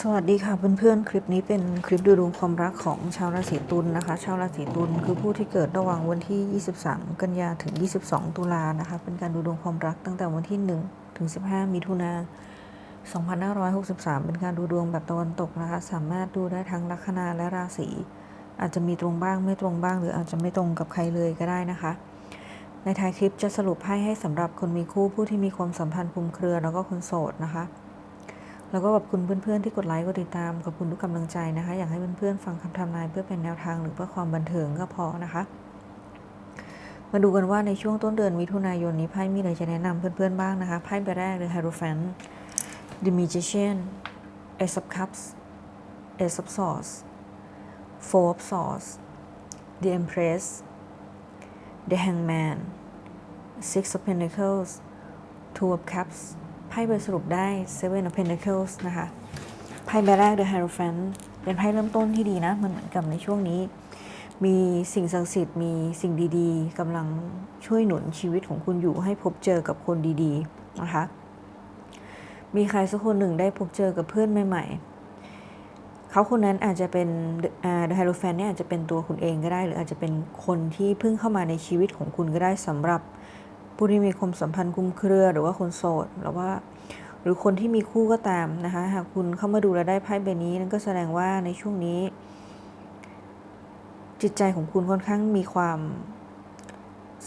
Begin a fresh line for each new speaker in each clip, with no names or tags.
สวัสดีค่ะเพื่อนๆ คลิปนี้เป็นคลิปดูดวงความรักของชาวราศีตุลนะคะ ชาวราศีตุลคือผู้ที่เกิดระหว่างวันที่ 23 กันยาถึง 22 ตุลานะคะ เป็นการดูดวงความรักตั้งแต่วันที่ 1 ถึง 15 มิถุนา2563 เป็นการดูดวงแบบตะวันตกนะคะ สามารถดูได้ทั้งลัคนาและราศีอาจจะมีตรงบ้างไม่ตรงบ้าง หรืออาจจะไม่ตรงกับใครเลยก็ได้นะคะ ในท้ายคลิปจะสรุปให้ให้สำหรับคนมีคู่ผู้ที่มีความสัมพันธ์คลุมเครือแล้วก็คนโสดนะคะ แล้วก็ขอบคุณเพื่อนๆที่กดไลค์กดติดตามขอบคุณทุกกำลังใจนะคะ อยากให้เพื่อนๆฟังคำทำนายเพื่อเป็นแนวทางหรือเพื่อความบันเทิงก็พอนะคะ มาดูกันว่าในช่วงต้นเดือนมิถุนายนนี้ไพ่มีอะไรจะแนะนำเพื่อนๆบ้างนะคะไพ่ใบแรกเลย Hierophant The Magician Ace of Cups Ace of Swords Four of Swords The Empress The Hangman Six of Pentacles Two of Cups พ่ใบสรุปได้ Seven of Pentacles นะคะไพ่ใบแรก The Hierophant เป็นไพ่เริ่มต้นที่ดีนะ มันเหมือนกับในช่วงนี้ มีสิ่งศักดิ์สิทธิ์มีสิ่งดีๆกำลังช่วยหนุนชีวิตของคุณอยู่ให้พบเจอกับคนดีๆนะคะมีใครสักคนหนึ่งได้พบเจอกับเพื่อนใหม่ๆ เขาคนนั้นอาจจะเป็นอ่า The Hierophant เนี่ยอาจจะเป็นตัวคุณเองก็ได้ หรืออาจจะเป็นคนที่เพิ่งเข้ามาในชีวิตของคุณก็ได้สำหรับ ผู้ที่มีความสัมพันธ์คลุมเครือหรือว่าคนโสดหรือว่า หรือคนที่มีคู่ก็ตามนะคะ หากคุณเข้ามาดูแลวได้ไพ่ใบนี้นั่นก็แสดงว่าในช่วงนี้ จิตใจของคุณค่อนข้างมีความ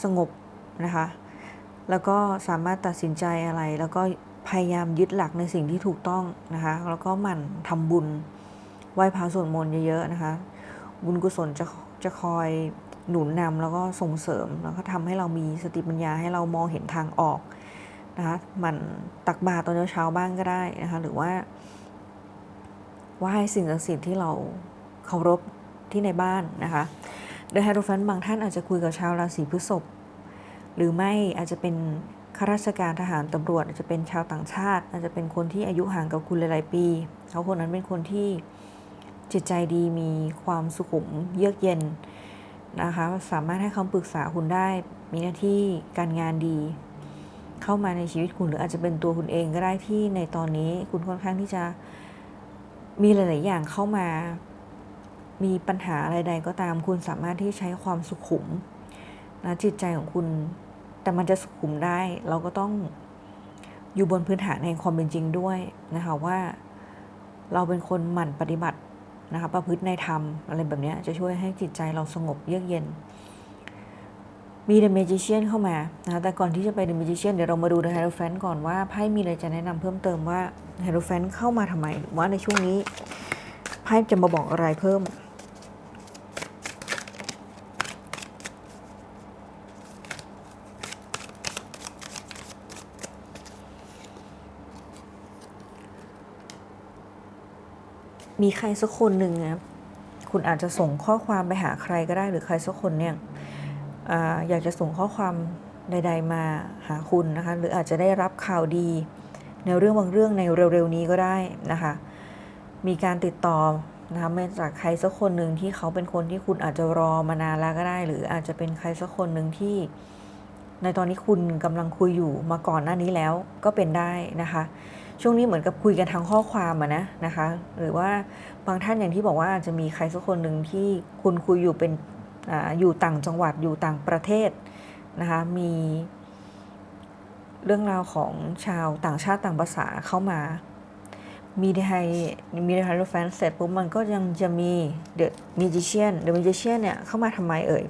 สงบนะคะ แล้วก็สามารถตัดสินใจอะไร แล้วก็พยายามยึดหลักในสิ่งที่ถูกต้องนะคะ แล้วก็หมั่นทำบุญไหว้พระสวดมนต์เยอะๆนะคะ บุญกุศลจะจะคอย หนุนนำแล้วก็ส่งเสริมแล้วก็ทำให้เรามีสติปัญญาให้เรามองเห็นทางออกนะคะมันตักบาตรตอนเช้าบ้างก็ได้นะคะหรือว่าไหว้สิ่งศักดิ์สิทธิ์ที่เราเคารพที่ในบ้านนะคะเดอะไฮโดรฟันบางท่านอาจจะคุยกับชาวราศีพฤษภหรือไม่อาจจะเป็นข้าราชการทหารตำรวจ อาจจะเป็นชาวต่างชาติ อาจจะเป็นคนที่อายุห่างกับคุณหลาย ๆ ปีเขาคนนั้นเป็นคนที่จิตใจดีมีความสุขุมเยือกเย็น นะคะ สามารถให้คำปรึกษาคุณได้มีหน้าที่การงานดี เข้ามาในชีวิตคุณหรืออาจจะเป็นตัวคุณเองก็ได้ที่ในตอนนี้คุณค่อนข้างที่จะมีหลาย ๆ อย่างเข้ามา มีปัญหาอะไรใดก็ตาม คุณสามารถที่ใช้ความสุขุมนะจิตใจของคุณ แต่มันจะสุขุมได้ เราก็ต้องอยู่บนพื้นฐานแห่งความเป็นจริงด้วยนะคะว่า เราเป็นคนหมั่นปฏิบัติ นะคะประพฤติในธรรม อะไรแบบนี้จะช่วยให้จิตใจเราสงบเยือกเย็น มีเดอะเมจิเชียนเข้ามานะคะแต่ก่อนที่จะไปเดอะเมจิเชียนเดี๋ยวเรามาดูเดอะไฮโรแฟนก่อนว่าไพ่มีอะไรจะแนะนำเพิ่มเติมว่าไฮโรแฟนเข้ามาทำไมหรือว่าในช่วงนี้ไพ่จะมาบอกอะไรเพิ่ม มีใครสักคนหนึ่งนะคุณอาจจะส่งข้อความไปหาใครก็ได้หรือใครสักคนเนี่ยออยากจะส่งข้อความใด ๆ มาหาคุณนะคะ หรืออาจจะได้รับข่าวดี ในเรื่องบางเรื่องในเร็วๆนี้ก็ได้นะคะ มีการติดต่อนะคะมาจากใครสักคนหนึ่งที่เขาเป็นคนที่คุณอาจจะรอมานานแล้วก็ได้ หรืออาจจะเป็นใครสักคนหนึ่งที่ ในตอนนี้คุณกำลังคุยอยู่มาก่อนหน้านี้แล้วก็เป็นได้นะคะ ช่วงนี้เหมือนกับคุยกันทางข้อความอะนะนะคะ หรือว่าบางท่านอย่างที่บอกว่าอาจจะมีใครสักคนหนึ่งที่คุณคุยอยู่เป็นออยู่ต่างจังหวัดอยู่ต่างประเทศนะคะมีเรื่องราวของชาวต่างชาติต่างภาษาเข้ามามีไทยมีไทยแฟนเสร็จปุ๊บมันก็ยังจะมีเดอะมิจิเชียนเดอะมิจิเชียนเนี่ยเข้ามาทำไมเอ่ย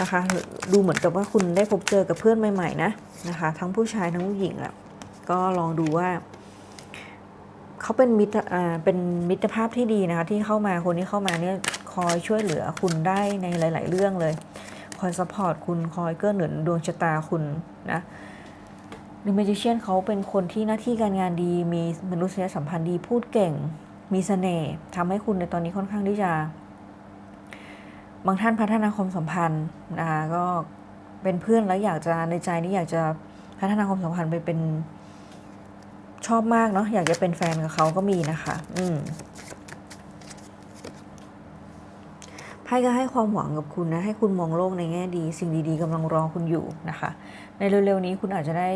นะคะดูเหมือนกับว่าคุณได้พบเจอกับเพื่อนใหม่ๆนะนะคะทั้งผู้ชายทั้งผู้หญิงอะ ก็ลองดูว่าเขาเป็นมิตรอ่าเป็นมิตรภาพที่ดีนะคะที่เข้ามาคนที่เข้ามาเนี่ยคอยช่วยเหลือคุณได้ในหลาย ๆ เรื่องเลย คอยสปอร์ตคุณคอยเกื้อหนุนดวงชะตาคุณนะดิเมจิเชียนเขาเป็นคนที่หน้าที่การงานดี มีมนุษยสัมพันธ์ดีพูดเก่ง มีเสน่ห์ทำให้คุณในตอนนี้ค่อนข้างที่จะ บางท่านพัฒนาความสัมพันธ์นะคะก็เป็นเพื่อนแล้วอยากจะในใจนี่อยากจะพัฒนาความสัมพันธ์ไปเป็น ชอบมากเนาะอยากจะเป็นแฟนกับเขาก็มีนะคะ อืมไพ่ก็ให้ความหวังกับคุณนะ ให้คุณมองโลกในแง่ดี สิ่งดีๆกำลังรอคุณอยู่นะคะ ในเร็วๆนี้คุณอาจจะได้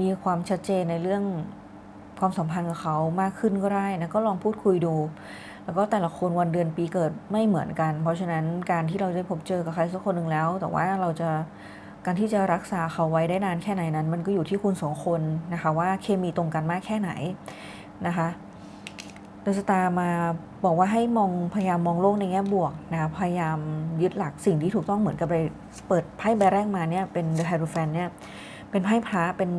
มีความชัดเจนในเรื่องความสัมพันธ์กับเขามากขึ้นก็ได้นะก็ลองพูดคุยดู แล้วก็แต่ละคนวันเดือนปีเกิดไม่เหมือนกัน เพราะฉะนั้นการที่เราได้พบเจอกับใครสักคนหนึ่งแล้ว แต่ว่าเราจะ การที่จะรักษาเขาไว้ได้นานแค่ไหนนั้น มันก็อยู่ที่คุณสองคนนะคะว่าเคมีตรงกันมากแค่ไหนนะคะดวงชะตามาบอกว่าให้มองพยายามมองโลกในแง่บวกนะคะพยายามยึดหลักสิ่งที่ถูกต้องเหมือนกับไปเปิดไพ่ใบแรกมาเนี่ยเป็น The Hierophant เนี่ยเป็นไพ่พระเป็น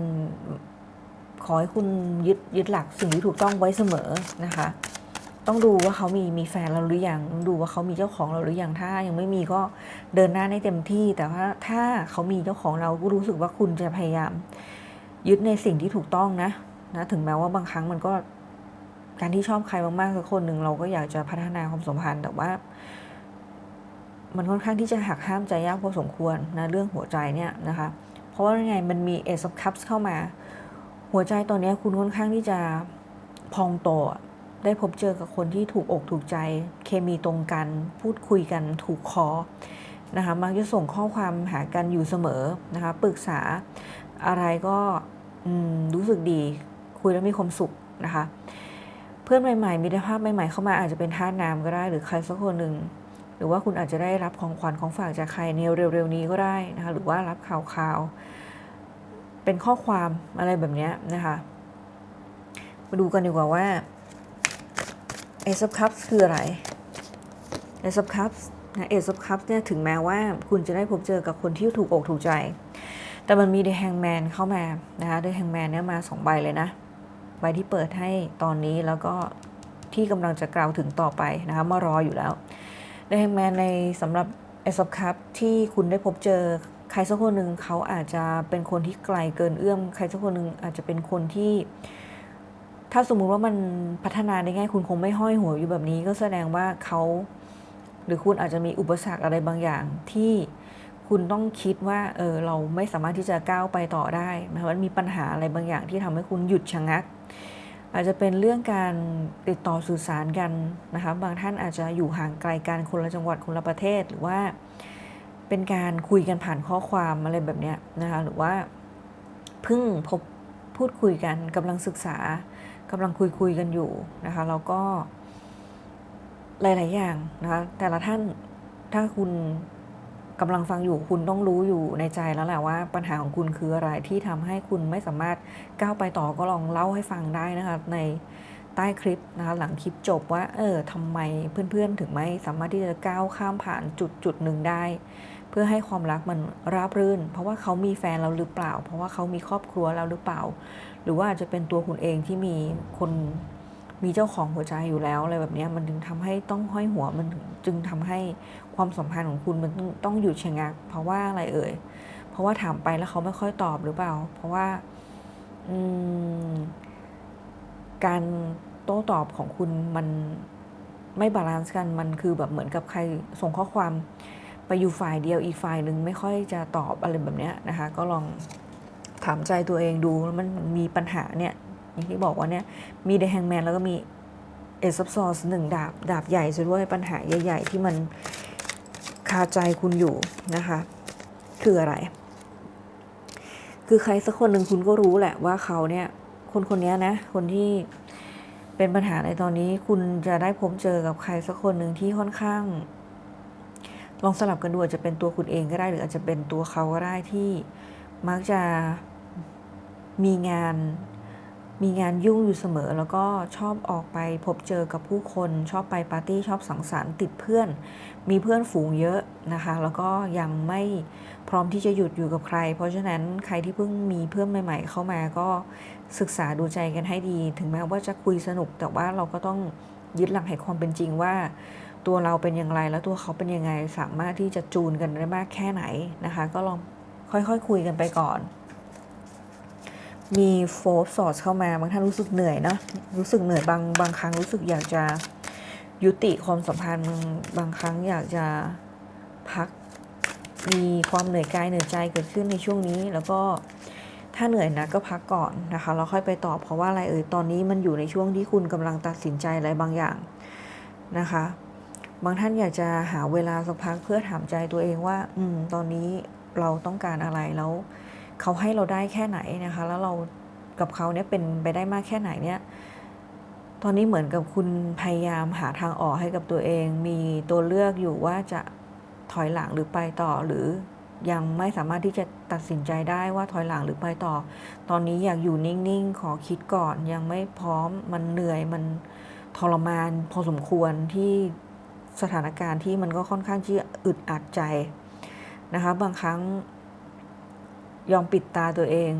ขอให้คุณยึดยึดหลักสิ่งที่ถูกต้องไว้เสมอนะคะ ต้องดูว่าเขามีมีแฟนเราหรือยังดูว่าเขามีเจ้าของเราหรือยังถ้ายังไม่มีก็เดินหน้าได้เต็มที่ แต่ว่าถ้าเขามีเจ้าของเราก็รู้สึกว่าคุณจะพยายาม ยึดในสิ่งที่ถูกต้องนะนะถึงแม้ว่าบางครั้งมันก็การที่ชอบใครมากๆสักคนหนึ่งเราก็อยากจะพัฒนาความสัมพันธ์แต่ว่า มันค่อนข้างที่จะหักห้ามใจยากพอสมควรนะเรื่องหัวใจเนี่ยนะคะ เพราะว่าไงมันมีเอ e of cups เข้ามา หัวใจตอนนี้คุณค่อนข้างที่จะพองโต ได้พบเจอกับคนที่ถูกอกถูกใจ เคมีตรงกัน พูดคุยกันถูกคอนะคะมักจะส่งข้อความหากันอยู่เสมอนะคะปรึกษาอะไรก็รู้สึกดี คุยแล้วมีความสุขนะคะ เพื่อนใหม่ๆ มีภาพใหม่ๆ เข้ามาอาจจะเป็นท่าน้ำก็ได้ หรือใครสักคนหนึ่งหรือว่าคุณอาจจะได้รับของขวัญของฝากจากใครในเร็วๆนี้ก็ได้นะคะหรือว่ารับข่าวๆเป็นข้อความอะไรแบบนี้นะคะ มาดูกันดีกว่าว่า Ace of Cups คืออะไร Ace of Cups นะ Ace of Cups เนี่ยถึงแม้ว่าคุณจะได้พบเจอกับคนที่ถูกอกถูกใจ แต่มันมี The Hangman เข้ามานะคะ The Hangman เนี่ยมาสองใบเลยนะ ใบที่เปิดให้ตอนนี้แล้วก็ที่กำลังจะกล่าวถึงต่อไปนะคะมารออยู่แล้ว The Hangman ในสำหรับ Ace of Cups ที่คุณได้พบเจอใครสักคนหนึ่งเขาอาจจะเป็นคนที่ไกลเกินเอื้อม ใครสักคนหนึ่งอาจจะเป็นคนที่ ถ้าสมมุติว่ามันพัฒนาได้ง่ายคุณคงไม่ห้อยหัวอยู่แบบนี้ ก็แสดงว่าเขาหรือคุณอาจจะมีอุปสรรคอะไรบางอย่างที่คุณต้องคิดว่าเออเราไม่สามารถที่จะก้าวไปต่อได้มันมีปัญหาอะไรบางอย่างที่ทำให้คุณหยุดชะงัก อาจจะเป็นเรื่องการติดต่อสื่อสารกันนะคะบางท่านอาจจะอยู่ห่างไกลกันคนละจังหวัดคนละประเทศหรือว่า เป็นการคุยกันผ่านข้อความอะไรแบบนี้นะคะหรือว่าเพิ่งพบพูดคุยกันกำลังศึกษา กำลังคุยคุยกันอยู่นะคะแล้วก็หลาย ๆ อย่างนะคะแต่ละท่านถ้าคุณกำลังฟังอยู่คุณต้องรู้อยู่ในใจแล้วแหละว่าปัญหาของคุณคืออะไรที่ทำให้คุณไม่สามารถก้าวไปต่อก็ลองเล่าให้ฟังได้นะคะในใต้คลิปนะคะหลังคลิปจบว่าเออทำไมเพื่อน ๆ ถึงไม่สามารถที่จะก้าวข้ามผ่านจุดจุดหนึ่งได้ เพื่อให้ความรักมันราบรื่น เพราะว่าเขามีแฟนเราหรือเปล่า เพราะว่าเขามีครอบครัวแล้วหรือเปล่า หรือว่าอาจจะเป็นตัวคุณเองที่มีคนมีเจ้าของหัวใจอยู่แล้วอะไรแบบนี้มันถึงทำให้ต้องห้อยหัวมันจึงทำให้ความสัมพันธ์ของคุณมันต้องหยุดชะงัก เพราะว่าอะไรเอ่ย เพราะว่าถามไปแล้วเขาไม่ค่อยตอบหรือเปล่า เพราะว่าการโต้ตอบของคุณมันไม่บาลานซ์กันมันคือแบบเหมือนกับใครส่งข้อความไปอยู่ฝ่ายเดียวอีกฝ่ายหนึ่งไม่ค่อยจะตอบอะไรแบบนี้นะคะ ก็ลอง ถามใจตัวเองดูแล้วมันมีปัญหาเนี่ยอย่างที่บอกว่าเนี่ยมีเดแฮงแมนแล้วก็มีเอซับซอสหนึ่งดาบ ดาบใหญ่ซะด้วยปัญหาใหญ่ ๆ ที่มันคาใจคุณอยู่นะคะ คืออะไร คือใครสักคนหนึ่งคุณก็รู้แหละว่าเขาเนี่ย คนคนนี้นะ คนที่เป็นปัญหาในตอนนี้คุณจะได้พบเจอกับใครสักคนหนึ่งที่ค่อนข้าง ลองสลับกันดูอาจจะเป็นตัวคุณเองก็ได้ หรืออาจจะเป็นตัวเขาก็ได้ที่มักจะ มีงานมีงานยุ่งอยู่เสมอ แล้วก็ชอบออกไปพบเจอกับผู้คน ชอบไปปาร์ตี้ชอบสังสรรค์ติดเพื่อน มีเพื่อนฝูงเยอะนะคะ แล้วก็ยังไม่พร้อมที่จะหยุดอยู่กับใคร เพราะฉะนั้นใครที่เพิ่งมีเพื่อนใหม่ ๆ เข้ามาก็ศึกษาดูใจกันให้ดี ถึงแม้ว่าจะคุยสนุก แต่ว่าเราก็ต้องยึดหลักแห่งความเป็นจริงว่า ตัวเราเป็นอย่างไรแล้วตัวเขาเป็นยังไงสามารถที่จะจูนกันได้มากแค่ไหนนะคะ ก็ลองค่อยๆคคุยกันไปก่อน มีโฟร์สอดเข้ามาบางท่านรู้สึกเหนื่อยนะรู้สึกเหนื่อยบางบางครั้งรู้สึกอยากจะยุติความสัมพันธ์บางครั้งอยากจะพักมีความเหนื่อยกายเหนื่อยใจเกิดขึ้นในช่วงนี้ แล้วก็ถ้าเหนื่อยนะก็พักก่อนนะคะแล้วค่อยไปตอบเพราะว่าอะไรเอ่ยตอนนี้มันอยู่ในช่วงที่คุณกำลังตัดสินใจอะไรบางอย่างนะคะ บางท่านอยากจะหาเวลาสักพักเพื่อถามใจตัวเองว่า อืมตอนนี้เราต้องการอะไรแล้ว เขาให้เราได้แค่ไหนนะคะ แล้วเรากับเขาเนี่ยเป็นไปได้มากแค่ไหนเนี่ยตอนนี้เหมือนกับคุณพยายามหาทางออกให้กับตัวเอง มีตัวเลือกอยู่ว่าจะถอยหลังหรือไปต่อหรือยังไม่สามารถที่จะตัดสินใจได้ว่าถอยหลังหรือไปต่อ ตอนนี้อยากอยู่นิ่งๆ ขอคิดก่อนยังไม่พร้อมมันเหนื่อยมันทรมาน พอสมควรที่สถานการณ์ที่มันก็ค่อนข้างที่อึดอัดใจนะคะ บางครั้ง ยอมปิดตาตัวเอง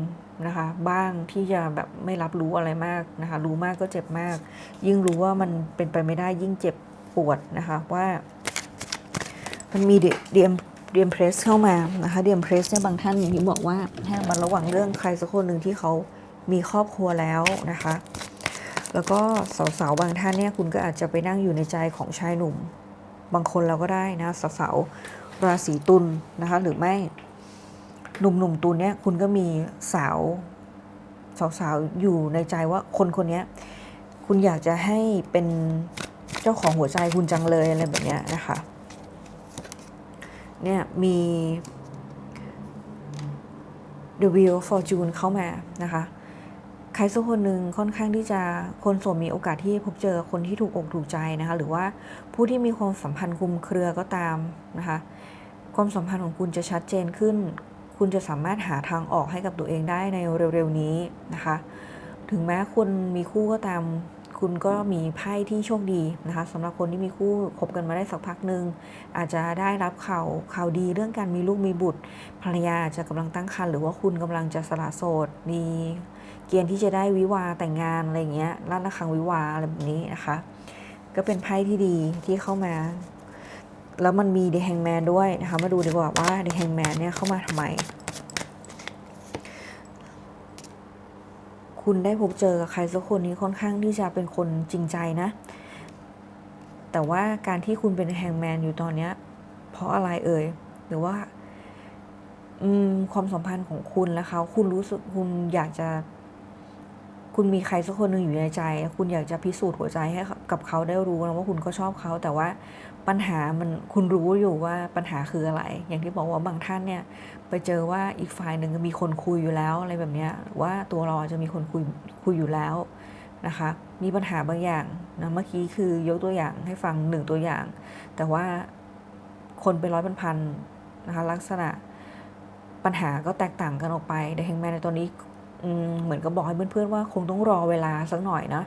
นะคะ บ้างที่จะแบบไม่รับรู้อะไรมากนะคะ รู้มากก็เจ็บมาก ยิ่งรู้ว่ามันเป็นไปไม่ได้ยิ่งเจ็บปวดนะคะว่ามันมีเดียมเดียมเพรสเข้ามานะคะเดียมเพรสเนี่ยบางท่านอย่างที่บอกว่าให้มันระวังเรื่องใครสักคนหนึ่งที่เขามีครอบครัวแล้วนะคะ แล้วก็สาวๆบางท่านเนี่ยคุณก็อาจจะไปนั่งอยู่ในใจของชายหนุ่ม บางคนเราก็ได้นะสาวๆราศีตุลนะคะหรือไม่ หนุ่มๆตุลเนี่ยคุณก็มีสาวสาวๆอยู่ในใจว่าคนคนนี้คุณอยากจะให้เป็นเจ้าของหัวใจคุณจังเลยอะไรแบบเนี้ยนะคะเนี่ยมี The Wheel of Fortune เข้ามานะคะ ใครสักคนหนึ่งค่อนข้างที่จะคนโสดมีโอกาสที่พบเจอคนที่ถูกอกถูกใจนะคะ หรือว่าผู้ที่มีความสัมพันธ์คุมเครือก็ตามนะคะ ความสัมพันธ์ของคุณจะชัดเจนขึ้น คุณจะสามารถหาทางออกให้กับตัวเองได้ในเร็วๆนี้นะคะ ถึงแม้คุณมีคู่ก็ตาม คุณก็มีไพ่ที่โชคดีนะคะสำหรับคนที่มีคู่คบกันมาได้สักพักหนึ่งอาจจะได้รับข่าวข่าวดีเรื่องการมีลูกมีบุตร ภรรยาจะกำลังตั้งครรภ์หรือว่าคุณกำลังจะสละโสดมีเกณฑ์ที่จะได้วิวาแต่งงานอะไรเงี้ยรัตระฆังวิวาอะไรแบบนี้นะคะ ก็เป็นไพ่ที่ดีที่เข้ามา แล้วมันมีเด e h แฮงแมนด้วยนะคะ มาดูดีกว่าว่าเด e h แฮงแมนเนี่ยเข้ามาทำไม คุณได้พบเจอกับใครสักคนนี้ค่อนข้างที่จะเป็นคนจริงใจนะ แต่ว่าการที่คุณเป็นแฮงแมนอยู่ตอนเนี้ย เพราะอะไรเอ่ย หรือว่าอืมความสัมพันธ์ของคุณและเขาคุณรู้สึกคุณอยากจะคุณมีใครสักคนหนึ่งอยู่ในใจ คุณอยากจะพิสูจน์หัวใจให้กับเขาได้รู้นะว่าคุณก็ชอบเขา แต่ว่า ปัญหามันคุณรู้อยู่ว่าปัญหาคืออะไร อย่างที่บอกว่าบางท่านเนี่ยไปเจอว่าอีกฝ่ายหนึ่งมีคนคุยอยู่แล้วอะไรแบบนี้หรือว่าตัวเราจะมีคนคุยคุยอยู่แล้วนะคะมีปัญหาบางอย่างนะเมื่อกี้คือยกตัวอย่างให้ฟังหนึ่งตัวอย่าง แต่ว่าคนเป็นร้อยเป็นพันนะคะลักษณะปัญหาก็แตกต่างกันออกไปแต่แฮงแมนในตอนนี้เหมือนกับบอกให้เพื่อนๆว่าคงต้องรอเวลาสักหน่อยนะ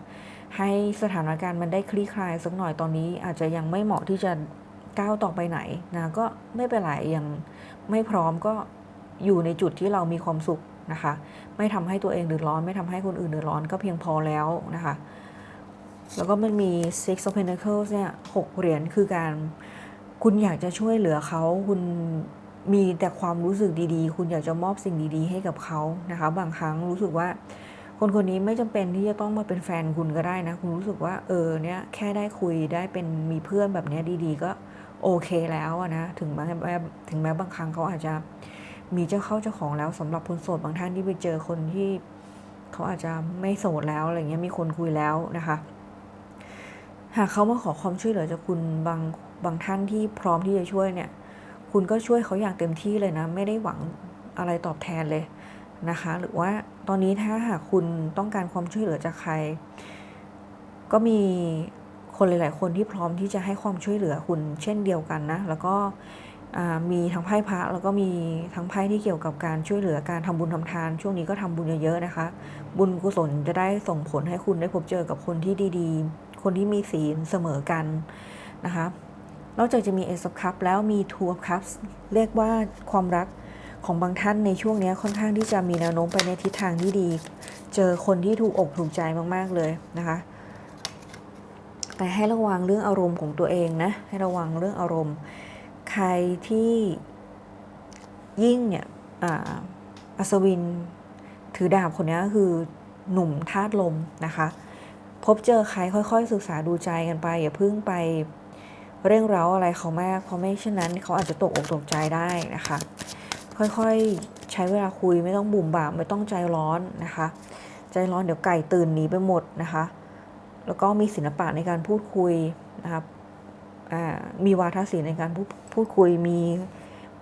ให้สถานการณ์มันได้คลี่คลายสักหน่อยตอนนี้อาจจะยังไม่เหมาะที่จะก้าวต่อไปไหนนะก็ไม่เป็นไรยังไม่พร้อมก็อยู่ในจุดที่เรามีความสุขนะคะ ไม่ทำให้ตัวเองเดือดร้อน ไม่ทำให้คนอื่นเดือดร้อนก็เพียงพอแล้วนะคะ แล้วก็มันมี six of pentacles เนี่ยหกเหรียญคือการคุณอยากจะช่วยเหลือเขาคุณมีแต่ความรู้สึกดีๆ คุณอยากจะมอบสิ่งดีๆ ให้กับเขานะคะ บางครั้งรู้สึกว่า คนคนนี้ไม่จำเป็นที่จะต้องมาเป็นแฟนคุณก็ได้นะ คุณรู้สึกว่าเออเนี่ยแค่ได้คุยได้เป็นมีเพื่อนแบบนี้ดีๆ ก็โอเคแล้วนะถึงแม้ถึงแม้บางครั้งเขาอาจจะมีเจ้าเข้าเจ้าของแล้วสำหรับคนโสดบางท่านที่ไปเจอคนที่เขาอาจจะไม่โสดแล้วอะไรเงี้ยมีคนคุยแล้วนะคะ หากเขามาขอความช่วยเหลือจากคุณบางบางท่านที่พร้อมที่จะช่วยเนี่ย คุณก็ช่วยเขาอย่างเต็มที่เลยนะ ไม่ได้หวังอะไรตอบแทนเลยนะคะ หรือว่า ตอนนี้ถ้าหากคุณต้องการความช่วยเหลือจากใคร ก็มีคนหลาย ๆ คนที่พร้อมที่จะให้ความช่วยเหลือคุณเช่นเดียวกันนะ แล้วก็มีทั้งไพ่พระแล้วก็มีทั้งไพ่ที่เกี่ยวกับการช่วยเหลือการทำบุญทำทาน ช่วงนี้ก็ทำบุญเยอะๆนะคะ บุญกุศลจะได้ส่งผลให้คุณได้พบเจอกับคนที่ดีๆ คนที่มีศีลเสมอกันนะคะนอกจากจะมี Ace of Cups แล้วมี Two of Cups เรียกว่าความรัก ของบางท่านในช่วงนี้ค่อนข้างที่จะมีแนวโน้มไปในทิศทางที่ดี เจอคนที่ถูกอกถูกใจมากๆเลยนะคะ แต่ให้ระวังเรื่องอารมณ์ของตัวเองนะ ให้ระวังเรื่องอารมณ์ ใครที่ยิ่งเนี่ยอัศวินถือดาบคนนี้ก็คือหนุ่มธาตุลมนะคะ พบเจอใครค่อยๆ ศึกษาดูใจกันไปอย่าเพิ่งไปเร่งเร้าอะไรเขามากเพราะไม่เช่นนั้นเขาอาจจะตกอกตกใจได้นะคะ ค่อยๆ ใช้เวลาคุยไม่ต้องบุ่มบ่ามไม่ต้องใจร้อนนะคะ ใจร้อนเดี๋ยวไก่ตื่นหนีไปหมดนะคะ แล้วก็มีศิลปะในการพูดคุยนะครับมีวาทศิลป์ในการพูดพูดคุยมี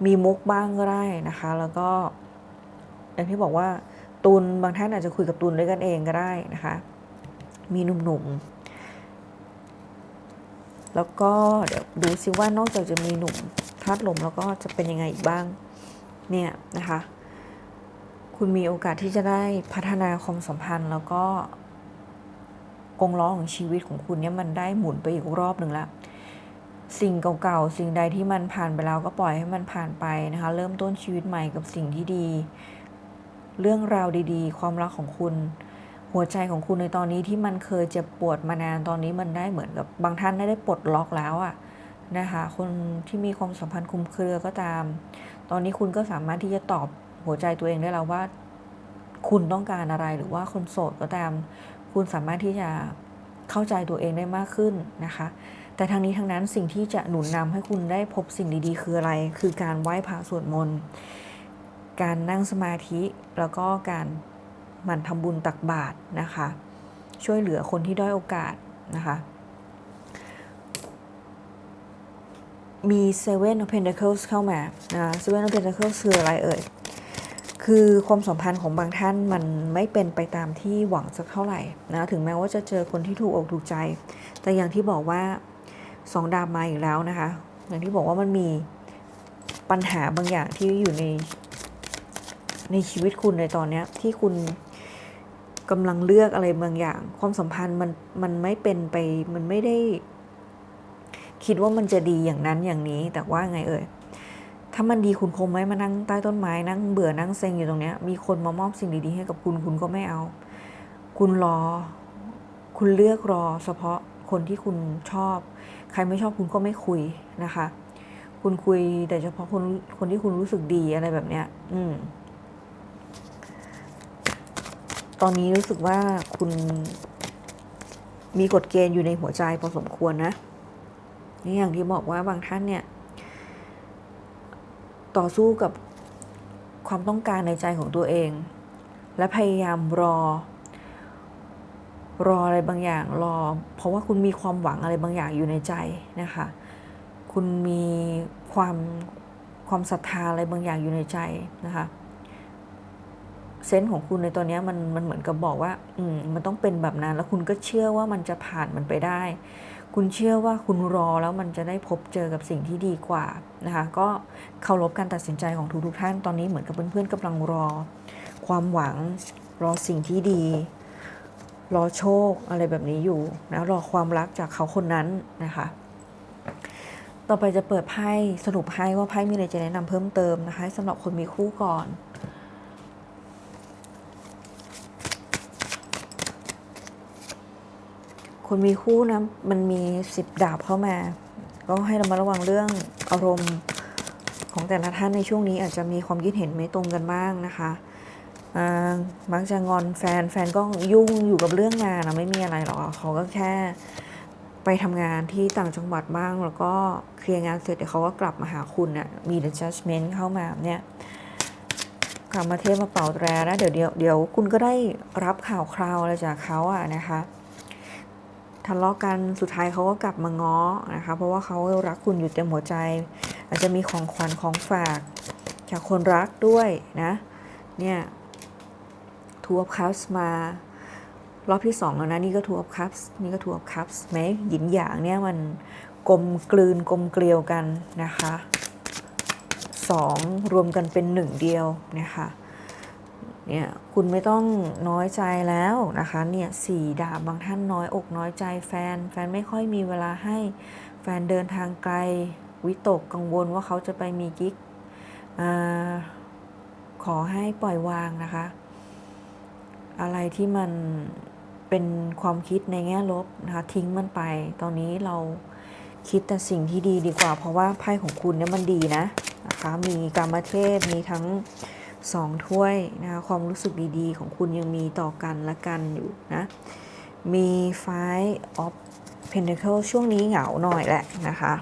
มีมุกบ้างก็ได้นะคะ แล้วก็อย่างที่บอกว่าตุลบางท่านอาจจะคุยกับตุลด้วยกันเองก็ได้นะคะ มีหนุ่มๆ แล้วก็เดี๋ยวดูซิว่านอกจากจะมีหนุ่มธาตุลมแล้วก็จะเป็นยังไงอีกบ้าง เนี่ยนะคะ คุณมีโอกาสที่จะได้พัฒนาความสัมพันธ์แล้วก็กงล้อของชีวิตของคุณเนี่ยมันได้หมุนไปอีกรอบหนึ่งละสิ่งเก่าๆ สิ่งใดที่มันผ่านไปแล้วก็ปล่อยให้มันผ่านไปนะคะ เริ่มต้นชีวิตใหม่กับสิ่งที่ดี เรื่องราวดีๆ ความรักของคุณ หัวใจของคุณในตอนนี้ที่มันเคยเจ็บปวดมานานตอนนี้มันได้เหมือนกับบางท่านได้ปลดล็อกแล้วอะนะคะ คนที่มีความสัมพันธ์คลุมเครือก็ตาม ตอนนี้คุณก็สามารถที่จะตอบหัวใจตัวเองได้แล้วว่า คุณต้องการอะไรหรือว่าคนโสดก็ตาม คุณสามารถที่จะเข้าใจตัวเองได้มากขึ้นนะคะ แต่ทางนี้ทางนั้นสิ่งที่จะหนุนนำให้คุณได้พบสิ่งดีๆ คืออะไร คือการไหว้พระสวดมนต์การนั่งสมาธิแล้วก็การหมั่นทำบุญตักบาตรนะคะ ช่วยเหลือคนที่ด้อยโอกาสนะคะ มี Seven of Pentacles เข้ามานะ Seven of Pentacles คืออะไรเอ่ย คือความสัมพันธ์ของบางท่านมันไม่เป็นไปตามที่หวังสักเท่าไหร่นะ ถึงแม้ว่าจะเจอคนที่ถูกอกถูกใจ แต่อย่างที่บอกว่าสองดาบมาอีกแล้วนะคะ อย่างที่บอกว่ามันมีปัญหาบางอย่างที่อยู่ในในชีวิตคุณในตอนนี้ที่คุณกำลังเลือกอะไรบางอย่าง ความสัมพันธ์มันมันไม่เป็นไปมันไม่ได้ คิดว่ามันจะดีอย่างนั้นอย่างนี้ แต่ว่าไงเอ่ย ถ้ามันดีคุณคงไม่มานั่งใต้ต้นไม้นั่งเบื่อนั่งเซ็งอยู่ตรงเนี้ย มีคนมามอบสิ่งดีๆให้กับคุณคุณก็ไม่เอา คุณรอ คุณเลือกรอ เฉพาะคนที่คุณชอบ ใครไม่ชอบคุณก็ไม่คุยนะคะ คุณคุยแต่เฉพาะคนคนที่คุณรู้สึกดีอะไรแบบเนี้ย อืมตอนนี้รู้สึกว่าคุณมีกฎเกณฑ์อยู่ในหัวใจพอสมควรนะ นี่อย่างที่บอกว่าบางท่านเนี่ย ต่อสู้กับความต้องการในใจของตัวเอง และพยายามรอ รออะไรบางอย่างรอ เพราะว่าคุณมีความหวังอะไรบางอย่างอยู่ในใจนะคะ คุณมีความความศรัทธาอะไรบางอย่างอยู่ในใจนะคะเซนส์ของคุณในตอนนี้มันมันเหมือนกับบอกว่า อืมมันต้องเป็นแบบนั้น แล้วคุณก็เชื่อว่ามันจะผ่านมันไปได้ คุณเชื่อว่าคุณรอแล้วมันจะได้พบเจอกับสิ่งที่ดีกว่านะคะ ก็เคารพการตัดสินใจของทุกทุกท่านตอนนี้เหมือนกับเพื่อนๆกำลังรอ ความหวังรอสิ่งที่ดี รอโชคอะไรแบบนี้อยู่นะรอความรักจากเขาคนนั้นนะคะ ต่อไปจะเปิดไพ่สรุปให้ว่าไพ่มีอะไรจะแนะนำเพิ่มเติมนะคะสำหรับคนมีคู่ก่อน คนมีคู่นะมันมีสิบดาบเข้ามา ก็ให้เรามาระวังเรื่องอารมณ์ของแต่ละท่านในช่วงนี้อาจจะมีความคิดเห็นไม่ตรงกันบ้างนะคะมักจะงอนแฟนแฟนก็ยุ่งอยู่กับเรื่องงานนะไม่มีอะไรหรอกเขาก็แค่ไปทำงานที่ต่างจังหวัดบ้าง แล้วก็เคลียร์งานเสร็จเดี๋ยวเขาก็กลับมาหาคุณนะ่ะมี the judgment เข้ามาเนี่ยกลับมาเทพมาเป่าแตรนะเดี๋ยวเดี๋ยวเดี๋ยวคุณก็ได้รับข่าวคราวอะไรจากเขาอะนะคะ ทะเลาะกันสุดท้ายเขาก็กลับมาง้อนะคะ เพราะว่าเขารักคุณอยู่เต็มหัวใจ อาจจะมีของขวัญของฝาก จากคนรักด้วยนะ เนี่ยทูอัพคัพมารอบที่สองแล้วนะ นี่ก็ทูอัพคัพนี่ก็ทูอัพคัพไหมหยินหยางเนี่ยมันกลมกลืนกลมเกลียวกันนะคะสองรวมกันเป็นหนึ่งเดียวนะคะ เนี่ยคุณไม่ต้องน้อยใจแล้วนะคะเนี่ยสี่ดาบบางท่านน้อยอกน้อยใจแฟน แฟนไม่ค่อยมีเวลาให้แฟนเดินทางไกลวิตกกังวลว่าเขาจะไปมีกิ๊กอขอให้ปล่อยวางนะคะ อะไรที่มันเป็นความคิดในแง่ลบนะคะทิ้งมันไป ตอนนี้เราคิดแต่สิ่งที่ดีดีกว่า เพราะว่าไพ่ของคุณเนี่ยมันดีนะนะคะมีกรรมเทพมีทั้ง สองถ้วยนะคะความรู้สึกดีๆ ของคุณยังมีต่อกันและกันอยู่นะ มี Five of Pentacle ช่วงนี้เหงาหน่อยแหละนะคะ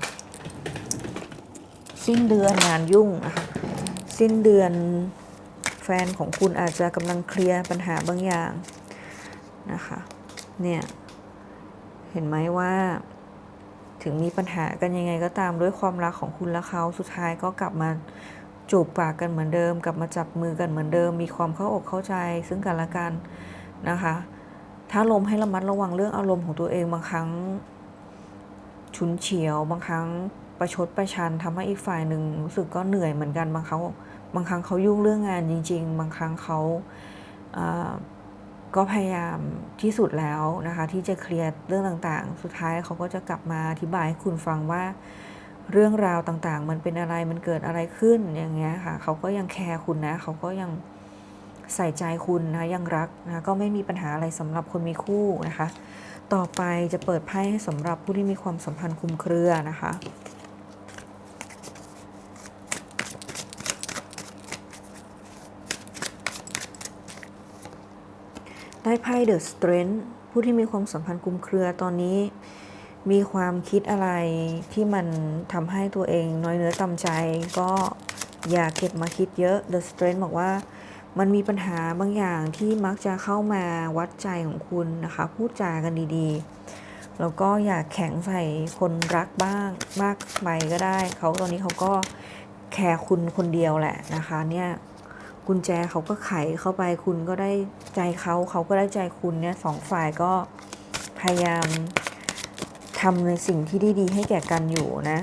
สิ้นเดือนงานยุ่งนะคะสิ้นเดือนแฟนของคุณอาจจะกำลังเคลียร์ปัญหาบางอย่างนะคะ เนี่ย เห็นไหมว่า ถึงมีปัญหากันยังไงก็ตามด้วยความรักของคุณและเขาสุดท้ายก็กลับมา จูบปากกันเหมือนเดิม กลับมาจับมือกันเหมือนเดิม มีความเข้าอกเข้าใจ ซึ่งกันและกันนะคะ ถ้าลมให้ระมัดระวังเรื่องอารมณ์ของตัวเองบางครั้ง ฉุนเฉียว บางครั้งประชดประชันทำให้อีกฝ่ายหนึ่งรู้สึกก็เหนื่อยเหมือนกันบางครั้งบางครั้งเขายุ่งเรื่องงานจริง ๆ บางครั้งเขาก็พยายามที่สุดแล้วนะคะ ที่จะเคลียร์เรื่องต่างๆ สุดท้ายเขาก็จะกลับมาอธิบายให้คุณฟังว่า เรื่องราวต่างๆ มันเป็นอะไรมันเกิดอะไรขึ้นอย่างเงี้ยค่ะ เขาก็ยังแคร์คุณนะ เขาก็ยังใส่ใจคุณนะยังรักนะก็ไม่มีปัญหาอะไรสำหรับคนมีคู่นะคะ ต่อไปจะเปิดไพ่ให้สำหรับผู้ที่มีความสัมพันธ์คลุมเครือนะคะได้ไพ่ The Strength ผู้ที่มีความสัมพันธ์คลุมเครือตอนนี้ มีความคิดอะไรที่มันทำให้ตัวเองน้อยเนื้อต่ำใจ ก็อย่าเก็บมาคิดเยอะ The Strength บอกว่า มันมีปัญหาบางอย่างที่มักจะเข้ามาวัดใจของคุณนะคะ พูดจากันดีๆ แล้วก็อย่าแข็งใส่คนรักบ้างมากไปก็ได้ เขาตอนนี้เขาก็แคร์คุณคนเดียวแหละนะคะเนี่ยกุญแจเขาก็ไขเข้าไปคุณก็ได้ใจเขาเขาก็ได้ใจคุณเนี่ยสองฝ่ายก็พยายาม ทำในสิ่งที่ดีๆให้แก่กันอยู่นะ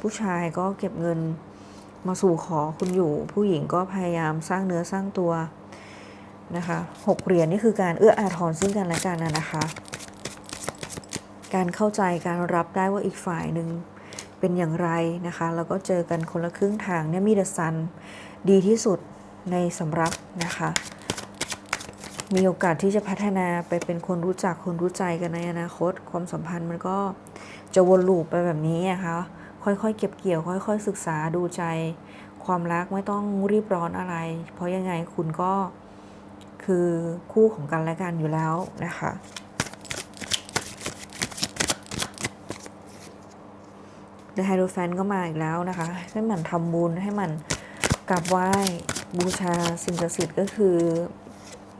ผู้ชายก็เก็บเงินมาสู่ขอคุณอยู่ ผู้หญิงก็พยายามสร้างเนื้อสร้างตัวนะคะหกเหรียญนี่คือการเอื้ออาทรซึ่งกันและกันนะคะ การเข้าใจการรับได้ว่าอีกฝ่ายหนึ่งเป็นอย่างไรนะคะ แล้วก็เจอกันคนละครึ่งทางเนี่ยมีเดอะซันดีที่สุดในสำรับนะคะ มีโอกาสที่จะพัฒนาไปเป็นคนรู้จักคนรู้ใจกันในอนาคต ความสัมพันธ์มันก็จะวนลูปไปแบบนี้นะคะค่อยๆ เก็บเกี่ยว ค่อย ๆ ศึกษาดูใจ ความรักไม่ต้องรีบร้อนอะไร เพราะยังไงคุณก็คือคู่ของกันและกันอยู่แล้วนะคะเดอะไฮโดรแฟนก็มาอีกแล้วนะคะ ให้มันทำบุญให้มันกราบไหว้บูชาสิ่งศักดิ์สิทธิ์ก็คือ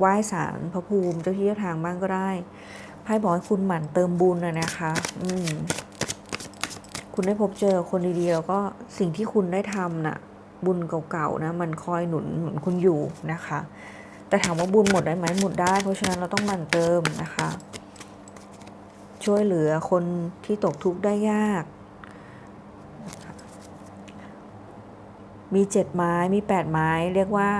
ไหว้ศาลพระภูมิเจ้าที่เจ้าทางบ้างก็ได้ไพ่บอกให้คุณหมั่นเติมบุญนะนะคะ อืม คุณได้พบเจอคนดีๆแล้วก็สิ่งที่คุณได้ทำน่ะ บุญเก่าๆนะ มันคอยหนุนหนุนคุณอยู่นะคะ แต่ถามว่าบุญหมดได้ไหมหมดได้ เพราะฉะนั้นเราต้องหมั่นเติมนะคะ ช่วยเหลือคนที่ตกทุกข์ได้ยาก มีเจ็ดไม้มีแปดไม้เรียกว่า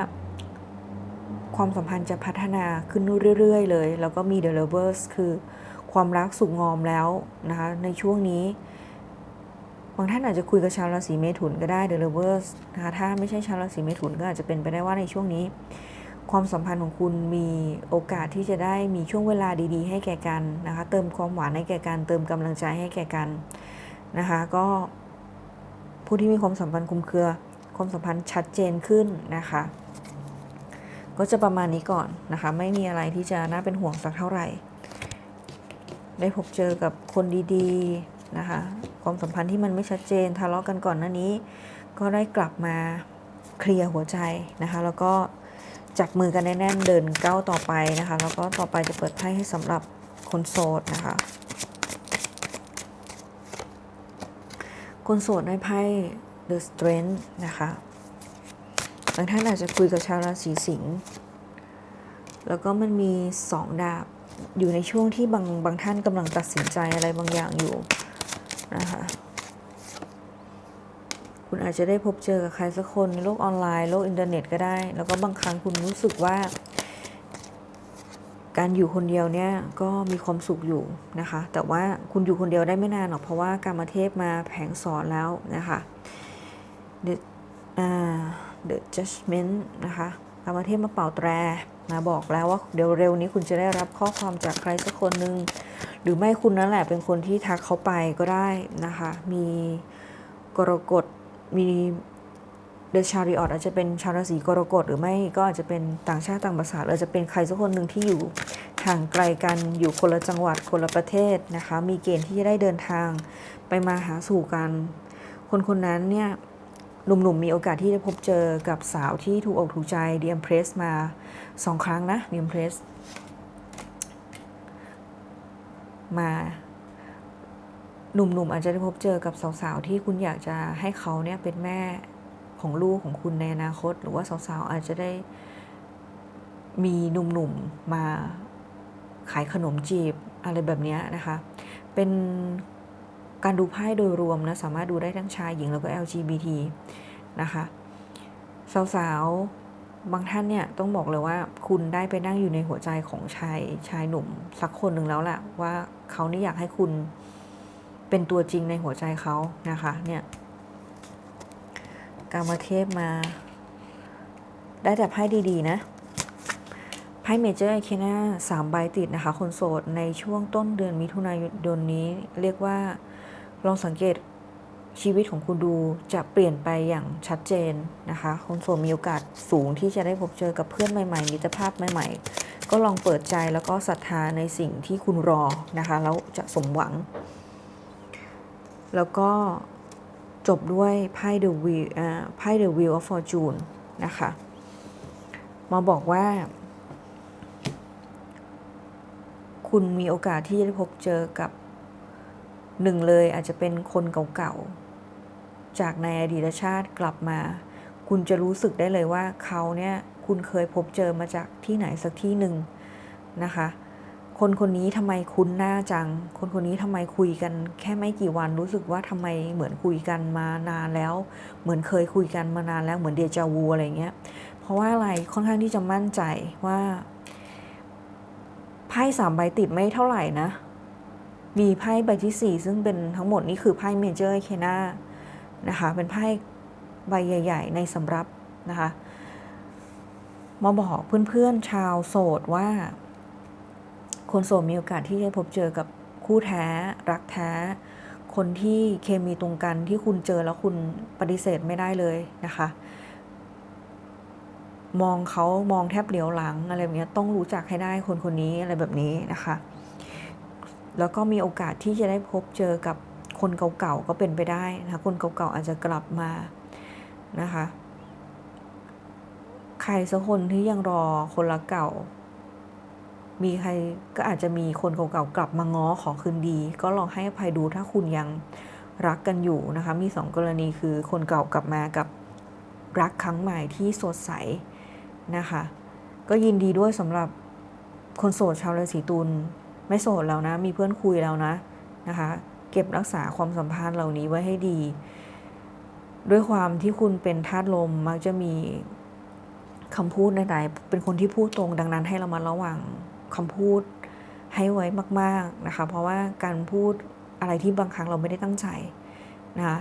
ความสัมพันธ์จะพัฒนาขึ้นเรื่อย ๆ เลย แล้วก็มี The Lovers คือความรักสุขงอมแล้วนะคะในช่วงนี้ บางท่านอาจจะคุยกับชาวราศีเมถุนก็ได้ The Lovers นะคะถ้าไม่ใช่ชาวราศีเมถุนก็อาจจะเป็นไปได้ว่าในช่วงนี้ ความสัมพันธ์ของคุณมีโอกาสที่จะได้มีช่วงเวลาดี ๆ ให้แก่กันนะคะเติมความหวานให้แก่กัน เติมกำลังใจให้แก่กันนะคะก็ผู้ที่มีความสัมพันธ์คลุมเครือ ความสัมพันธ์ชัดเจนขึ้นนะคะ ก็จะประมาณนี้ก่อนนะคะ ไม่มีอะไรที่จะน่าเป็นห่วงสักเท่าไหร่ ได้พบเจอกับคนดีๆนะคะ ความสัมพันธ์ที่มันไม่ชัดเจนทะเลาะกันก่อนหน้านี้ ก็ได้กลับมาเคลียร์หัวใจนะคะ แล้วก็จับมือกันแน่นๆเดินก้าวต่อไปนะคะ แล้วก็ต่อไปจะเปิดไพ่ให้สำหรับคนโสดนะคะ คนโสดได้ไพ่ The Strength นะคะ บางท่านอาจจะคุยกับชาวราศีสิงห์แล้วก็มันมีสองดาบอยู่ในช่วงที่บางบางท่านกำลังตัดสินใจอะไรบางอย่างอยู่นะคะคุณอาจจะได้พบเจอกับใครสักคนในโลกออนไลน์โลกอินเทอร์เน็ตก็ได้ แล้วก็บางครั้งคุณรู้สึกว่า การอยู่คนเดียวเนี่ยก็มีความสุขอยู่นะคะ แต่ว่าคุณอยู่คนเดียวได้ไม่นานหรอกเพราะว่าการมาเทพมาแผงสอนแล้วนะคะ The อ่า The Judgment นะคะการมาเทพมาเป่าแตรมาบอกแล้วว่าเดี๋ยวเร็วนี้คุณจะได้รับข้อความจากใครสักคนหนึ่งหรือไม่คุณนั่นแหละเป็นคนที่ทักเขาไปก็ได้นะคะ มีกรกฎมีเดชาริออตอาจจะเป็นชาวราศีกรกฎหรือไม่ก็อาจจะเป็นต่างชาติต่างภาษาหรืออาจจะเป็นใครสักคนหนึ่งที่อยู่ห่างไกลกันอยู่คนละจังหวัดคนละประเทศนะคะ มีเกณฑ์ที่จะได้เดินทางไปมาหาสู่กัน คนคนนั้นเนี่ย หนุ่มๆมีโอกาสที่จะพบเจอกับสาวที่ถูกอกถูกใจดีเอ็มเพรสมาสองครั้งนะดีเอ็มเพรสมาหนุ่มๆอาจจะได้พบเจอกับสาวๆที่คุณอยากจะให้เขาเนี่ยเป็นแม่ของลูกของคุณในอนาคต หรือว่าสาวๆอาจจะได้มีหนุ่มๆมาขายขนมจีบอะไรแบบนี้นะคะ เป็น การดูไพ่โดยรวมนะสามารถดูได้ทั้งชายหญิงแล้วก็ LGBT นะคะสาวๆ บางท่านเนี่ยต้องบอกเลยว่าคุณได้ไปนั่งอยู่ในหัวใจของชายชายหนุ่มสักคนหนึ่งแล้วแหละว่าเขานี่อยากให้คุณเป็นตัวจริงในหัวใจเขานะคะเนี่ยการมาเทพมา ได้แต่ไพ่ดีๆนะไพ่เมเจอร์ไอเคนาสามใบติดนะคะ คนโสดในช่วงต้นเดือนมิถุนายนนี้เรียกว่า ลองสังเกตชีวิตของคุณดูจะเปลี่ยนไปอย่างชัดเจนนะคะคนโสดมีโอกาสสูงที่จะได้พบเจอกับเพื่อนใหม่ๆมิตรภาพใหม่ ๆ ก็ลองเปิดใจแล้วก็ศรัทธาในสิ่งที่คุณรอนะคะแล้วจะสมหวัง แล้วก็จบด้วยไพ่ The Wheel อ่าไพ่ The Wheel of Fortune นะคะมาบอกว่า คุณมีโอกาสที่จะได้พบเจอกับ หนึ่งเลยอาจจะเป็นคนเก่าๆ จากในอดีตชาติกลับมา คุณจะรู้สึกได้เลยว่าเขาเนี่ยคุณเคยพบเจอมาจากที่ไหนสักที่หนึ่งนะคะ คนคนนี้ทำไมคุ้นหน้าจัง คนคนนี้ทำไมคุยกันแค่ไม่กี่วันรู้สึกว่าทำไมเหมือนคุยกันมานานแล้ว เหมือนเคยคุยกันมานานแล้วเหมือนเดจาวูอะไรเงี้ย เพราะว่าอะไรค่อนข้างที่จะมั่นใจว่าไพ่สามใบติดไม่เท่าไหร่นะ มีไพ่ใบที่สี่ซึ่งเป็นทั้งหมดนี่คือไพ่เมเจอร์เคนานะคะเป็นไพ่ใบใหญ่ ๆ ในสำรับนะคะมาบอกเพื่อนๆชาวโสดว่า คนโสดมีโอกาสที่จะพบเจอกับคู่แท้ รักแท้ คนที่เคมีตรงกันที่คุณเจอแล้วคุณปฏิเสธไม่ได้เลยนะคะ มองเขามองแทบเหลียวหลังอะไรแบบนี้ต้องรู้จักให้ได้คนคนนี้อะไรแบบนี้นะคะ แล้วก็มีโอกาสที่จะได้พบเจอกับคนเก่าๆก็เป็นไปได้นะคะคนเก่าๆอาจจะกลับมานะคะใครสักคนที่ยังรอคนรักเก่า มีใครก็อาจจะมีคนเก่าๆกลับมาง้อขอคืนดี ก็ลองให้อภัยดูถ้าคุณยังรักกันอยู่นะคะ มีสองกรณีคือคนเก่ากลับมากับรักครั้งใหม่ที่สดใสนะคะ ก็ยินดีด้วยสำหรับคนโสดชาวราศีตุล ไม่โสดแล้วนะ มีเพื่อนคุยแล้วนะนะคะ เก็บรักษาความสัมพันธ์เหล่านี้ไว้ให้ดี ด้วยความที่คุณเป็นธาตุลมมักจะมีคำพูดใดๆเป็นคนที่พูดตรงดังนั้นให้เรามาระวังคำพูดให้ไว้มาก ๆนะคะ เพราะว่าการพูดอะไรที่บางครั้งเราไม่ได้ตั้งใจนะคะ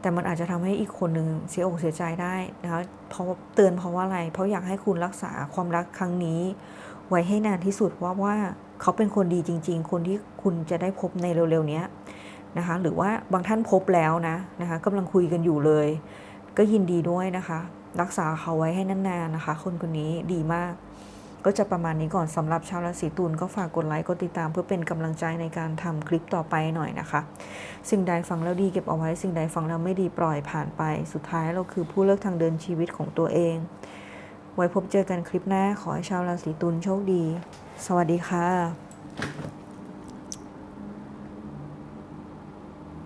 แต่มันอาจจะทำให้อีกคนหนึ่งเสียอกเสียใจได้นะคะเพราะเตือนเพราะว่าอะไร เพราะอยากให้คุณรักษาความรักครั้งนี้ ไว้ให้นานที่สุดว่าว่าเขาเป็นคนดีจริง ๆ คนที่คุณจะได้พบในเร็วๆนี้นะคะหรือว่าบางท่านพบแล้วนะนะคะกำลังคุยกันอยู่เลย ก็ยินดีด้วยนะคะ รักษาเขาไว้ให้นานๆนะคะ คนคนนี้ดีมาก ก็จะประมาณนี้ก่อนสำหรับชาวราศีตุลก็ฝากกดไลค์กดติดตาม เพื่อเป็นกำลังใจในการทำคลิปต่อไปหน่อยนะคะ สิ่งใดฟังแล้วดีเก็บเอาไว้สิ่งใดฟังแล้วไม่ดีปล่อยผ่านไป สุดท้ายเราคือผู้เลือกทางเดินชีวิตของตัวเอง ไว้พบเจอกันคลิปหน้าขอให้ชาวราศีตุลโชคดี สวัสดีค่ะ